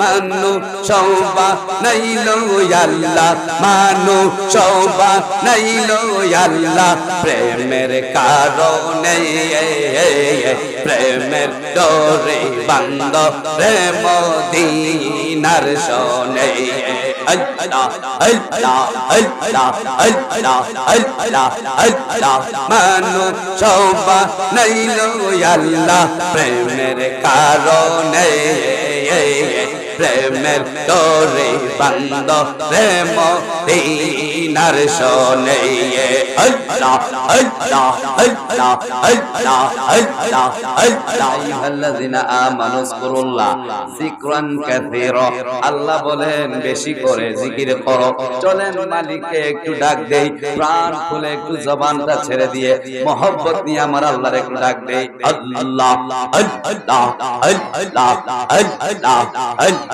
মানু সৌবা নাইল আল্লাহ, মানু সৌবা নাইল আল্লাহ। প্রেমের কারণে প্রেমের ডোরে বান্দ প্রেম দিনার শোনে মানু সৌবা নাইল আল্লাহ। প্রেমের কারণে প্রেমের তোরে বান্দ প্রেম দিনার শোনে আল্লাহ আল্লাহ আল্লাহ আল্লাহ আল্লাহ আল্লাহ। আইয়ুহাল্লাযিনা আমানু যিকরান কাসীরা। আল্লাহ বলেন, বেশি করে জিকির করো। চলেন মালিককে একটু ডাক দেই, প্রাণ খুলে একটু জবানটা ছেড়ে দিয়ে, মোহব্বত নিয়ে আমার আল্লাহর একটু ডাক দেই। আল্লাহ আল্লাহ আল্লাহ আল্লাহ আল্লাহ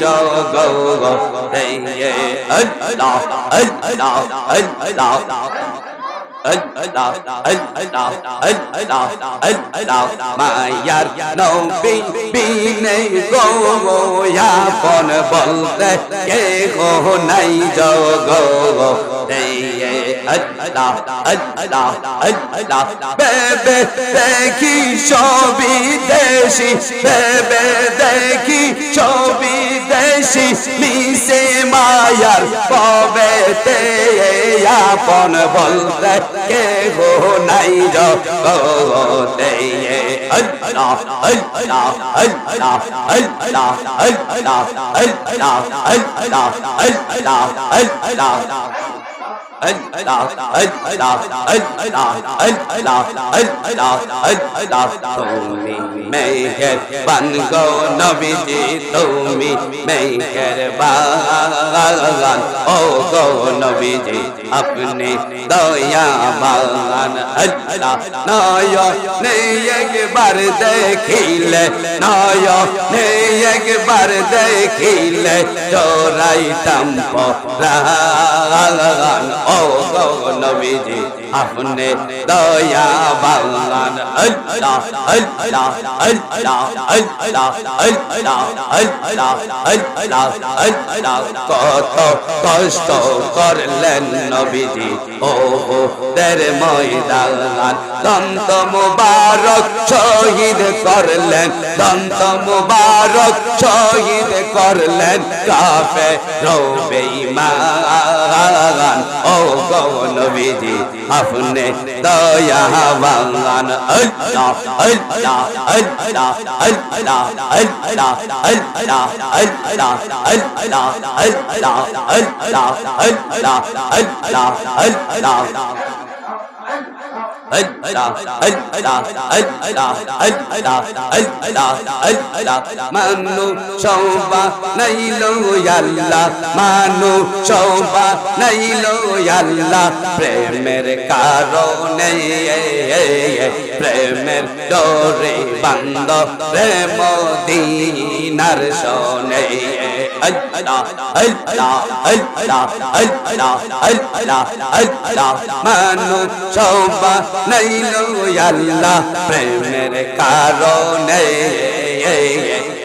জগো রে আল্লাহ আল্লাহ আল্লাহ মায়ার নবী বিনে গোয়া পন বলতে কে গো নাই জগো দেখি সবই দেশি বেবে দেখি পবেতে আপন বলতে কে গো নাই জগতে। আল্লাহ আল্লাহ আল্লাহ আল্লাহ আল্লাহ আল্লাহ আল্লাহ আল্লাহ আল্লাহ তুমি মেঘের বান গো নবীজি তুমি মেঘের বাগান ও গো নবীজি আপনি দয়া একবার দেখিলে একবার দেখিলে চোরাইতাম পরাগান ও নবীজি, আপনি দয়া বাগান কত কষ্ট করলেন নবীজি। ও দের ময়দান দন্ত মুবারক শহীদ করলেন দন্ত মুবারক শহীদ করলেন কাফে রবে ইমান ও গো নবীজি আপনি দয়া বাগান আল্লাহ আল্লাহ আল্লাহ আল্লাহ আল্লাহ আল্লাহ আল্লাহ আল্লাহ আল্লাহ আল্লাহ আল্লাহ আল্লাহ আল্লাহ মানু সৌবা নাইল আল্লাহ, মানু সৌবা নাইল আল্লাহ। প্রেমের কারণে প্রেমের ডোরে বান্দ প্রেম দিনার শোনে। আল্লাহ আল্লাহ আল্লাহ মানু প্রেমের কারণে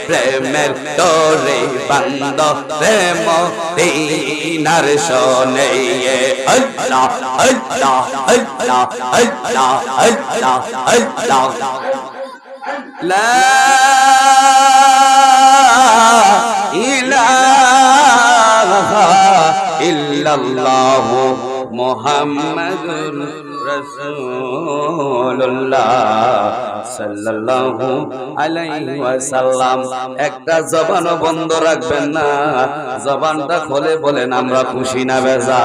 প্রেমের তোরে বান্দ প্রেম দিনার শোনে আল্লাহ আল্লাহ আল্লাহ আল্লাহ আল্লাহ আল্লাহ লা ইলাহা ইল্লাল্লাহু মুহাম্মাদুর রাসূলুল্লাহ সাল্লাল্লাহু আলাইহি ওয়াসাল্লাম। একটা জবানও বন্ধ রাখবেন না। জবানটা খোলে বলেন, আমরা খুশি না বেজা